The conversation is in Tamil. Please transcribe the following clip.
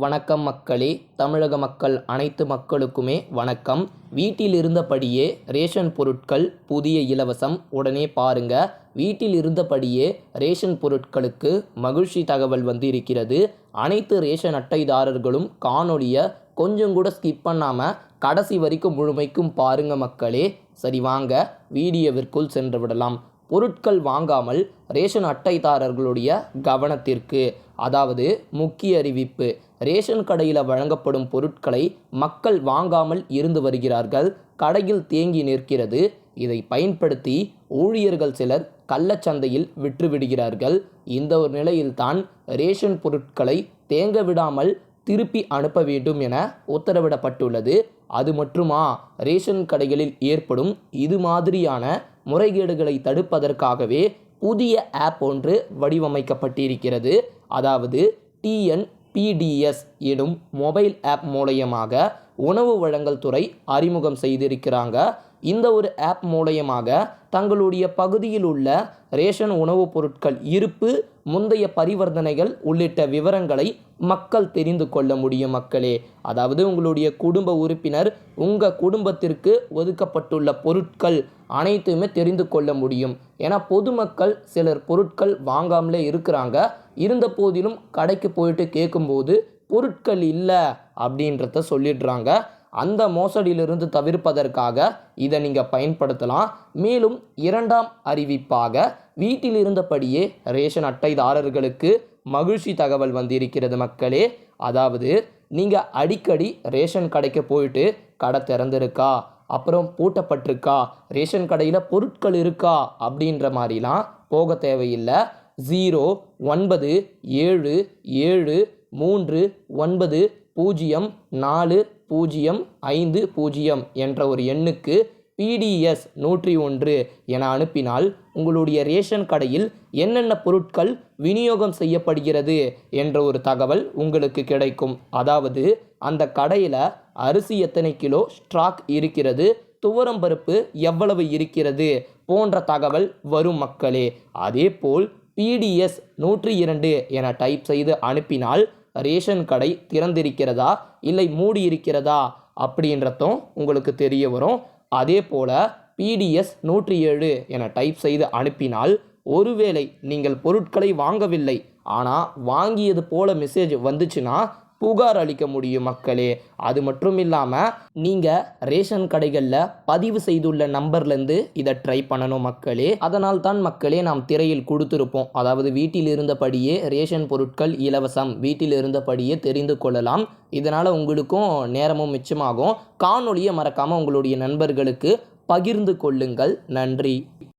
வணக்கம் மக்களே. தமிழக மக்கள் அனைத்து மக்களுக்குமே வணக்கம். வீட்டில் இருந்தபடியே ரேஷன் பொருட்கள் புதிய இலவசம். உடனே பாருங்க. வீட்டில் இருந்தபடியே ரேஷன் பொருட்களுக்கு மகிழ்ச்சி தகவல் வந்து இருக்கிறது அனைத்து ரேஷன் அட்டைதாரர்களும் காணொளியை கொஞ்சம் கூட ஸ்கிப் பண்ணாமல் கடைசி வரைக்கும் முழுமைக்கும் பாருங்க மக்களே. சரி வாங்க. வீடியோவிற்குள் சென்று விடலாம். பொருட்கள் வாங்காமல் ரேஷன் அட்டைதாரர்களுடைய கவனத்திற்கு. அதாவது முக்கிய அறிவிப்பு. ரேஷன் கடையில் வழங்கப்படும் பொருட்களை மக்கள் வாங்காமல் இருந்து வருகிறார்கள். கடையில் தேங்கி நிற்கிறது. இதை பயன்படுத்தி ஊழியர்கள் சிலர் கள்ளச்சந்தையில் விற்றுவிடுகிறார்கள். இந்த ஒரு நிலையில்தான் ரேஷன் பொருட்களை தேங்க விடாமல் திருப்பி அனுப்ப வேண்டும் என உத்தரவிடப்பட்டுள்ளது. அது மட்டுமா? ரேஷன் கடைகளில் ஏற்படும் இது மாதிரியான முறைகேடுகளை தடுப்பதற்காகவே புதிய ஆப் ஒன்று வடிவமைக்கப்பட்டிருக்கிறது. அதாவது டிஎன்பிடிஎஸ் எனும் மொபைல் ஆப் மூலயமாக உணவு வழங்கல் துறை அறிமுகம் செய்திருக்கிறாங்க. இந்த ஒரு ஆப் மூலயமாக தங்களுடைய பகுதியில் உள்ள ரேஷன் உணவுப் பொருட்கள் இருப்பு முந்தைய பரிவர்த்தனைகள் உள்ளிட்ட விவரங்களை மக்கள் தெரிந்து கொள்ள முடியும் மக்களே. அதாவது உங்களுடைய குடும்ப உறுப்பினர் உங்கள் குடும்பத்திற்கு ஒதுக்கப்பட்டுள்ள பொருட்கள் அனைத்துமே தெரிந்து கொள்ள முடியும். ஏன்னா பொதுமக்கள் சிலர் பொருட்கள் வாங்காமலே இருக்கிறாங்க. இருந்த போதிலும் கடைக்கு போயிட்டு கேட்கும்போது பொருட்கள் இல்லை அப்படின்றத சொல்லிடுறாங்க. அந்த மோசடியிலிருந்து தவிர்ப்பதற்காக இதை நீங்கள் பயன்படுத்தலாம். மேலும் இரண்டாம் அறிவிப்பாக வீட்டில் இருந்தபடியே ரேஷன் அட்டைதாரர்களுக்கு மகிழ்ச்சி தகவல் வந்திருக்கிறது மக்களே. அதாவது நீங்கள் அடிக்கடி ரேஷன் கடைக்கு போயிட்டு கடை திறந்திருக்கா? அப்புறம் பூட்டப்பட்டிருக்கா? ரேஷன் கடையில் பொருட்கள் இருக்கா? அப்படின்ற மாதிரிலாம் போக தேவையில்லை. ஜீரோ ஒன்பது ஏழு ஏழு மூன்று ஒன்பது பூஜ்ஜியம் நாலு பூஜ்ஜியம் ஐந்து பூஜ்ஜியம் என்ற ஒரு எண்ணுக்கு பிடிஎஸ் நூற்றி ஒன்று என அனுப்பினால் உங்களுடைய ரேஷன் கடையில் என்னென்ன பொருட்கள் விநியோகம் செய்யப்படுகிறது என்ற ஒரு தகவல் உங்களுக்கு கிடைக்கும். அதாவது அந்த கடையில் அரிசி எத்தனை கிலோ ஸ்டாக் இருக்கிறது துவரம்பருப்பு எவ்வளவு இருக்கிறது போன்ற தகவல் வரும் மக்களே. அதேபோல் பிடிஎஸ் நூற்றி இரண்டு என டைப் செய்து அனுப்பினால் ரேஷன் கடை திறந்திருக்கிறதா? இல்லை மூடி இருக்கிறதா அப்படின்றதும் உங்களுக்கு தெரிய வரும். அதே போல் பிடிஎஸ் நூற்றி ஏழு என டைப் செய்து அனுப்பினால் ஒருவேளை நீங்கள் பொருட்களை வாங்கவில்லை. ஆனால் வாங்கியது போல மெசேஜ் வந்துச்சுன்னா புகார் அளிக்க முடியும் மக்களே. அது மட்டும் இல்லாமல் நீங்கள் ரேஷன் கடைகளில் பதிவு செய்துள்ள நம்பர்லேருந்து இதை ட்ரை பண்ணணும் மக்களே. அதனால் தான் மக்களே நாம் திரையில் கொடுத்துருப்போம். அதாவது வீட்டில் இருந்தபடியே ரேஷன் பொருட்கள் இலவசம் வீட்டில் இருந்தபடியே தெரிந்து கொள்ளலாம். இதனால் உங்களுக்கும் நேரமும் மிச்சமாகும். காணொலியை மறக்காமல் உங்களுடைய நண்பர்களுக்கு பகிர்ந்து கொள்ளுங்கள். நன்றி.